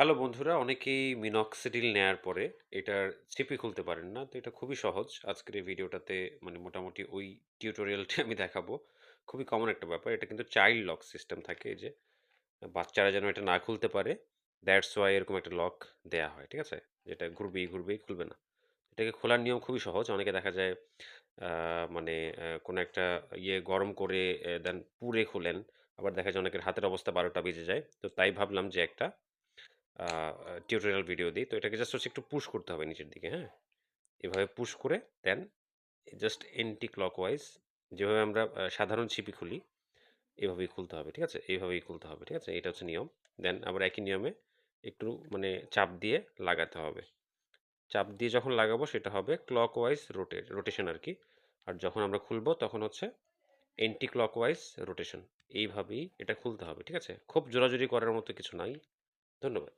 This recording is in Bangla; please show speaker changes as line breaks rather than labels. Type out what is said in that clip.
হ্যালো বন্ধুরা, অনেকেই মিনক্সিডিল নেয়ার পরে এটার চিপি খুলতে পারেন না। তো এটা খুবই সহজ। আজকের এই ভিডিওটাতে মানে মোটামুটি ওই টিউটোরিয়ালটি আমি দেখাবো। খুবই কমন একটা ব্যাপার। এটা কিন্তু চাইল্ড লক সিস্টেম থাকে যে, বাচ্চারা যেন এটা না খুলতে পারে। দ্যাটস ওয়াই এরকম একটা লক দেয়া হয়। ঠিক আছে? যেটা ঘুরবেই, ঘুরবেই খুলবে না। এটাকে খোলার নিয়ম খুবই সহজ। অনেকে দেখা যায় মানে কোনো একটা ইয়ে গরম করে দেন পুড়ে খোলেন। আবার দেখা যায় অনেকের হাতের অবস্থা বারোটা বেজে যায়। তো তাই ভাবলাম যে একটা টিউটোরিয়াল ভিডিও দিই। তো এটাকে জাস্ট হচ্ছে একটু পুশ করতে হবে নিচের দিকে, হ্যাঁ? এভাবে পুশ করে দেন জাস্ট এন্টি ক্লকওয়াইজ যেভাবে আমরা সাধারণ ছিপি খুলি, এভাবেই খুলতে হবে। ঠিক আছে? এইভাবেই খুলতে হবে। ঠিক আছে? এটা হচ্ছে নিয়ম। দেন আবার একই নিয়মে একটু মানে চাপ দিয়ে লাগাতে হবে। চাপ দিয়ে যখন লাগাবো সেটা হবে ক্লকওয়াইজ রোটে রোটেশন আর কি আর যখন আমরা খুলবো তখন হচ্ছে এন্টি ক্লকওয়াইজ রোটেশন। এইভাবেই এটা খুলতে হবে। ঠিক আছে? খুব জোরাজুরি করার মতো কিছু নাই। ধন্যবাদ।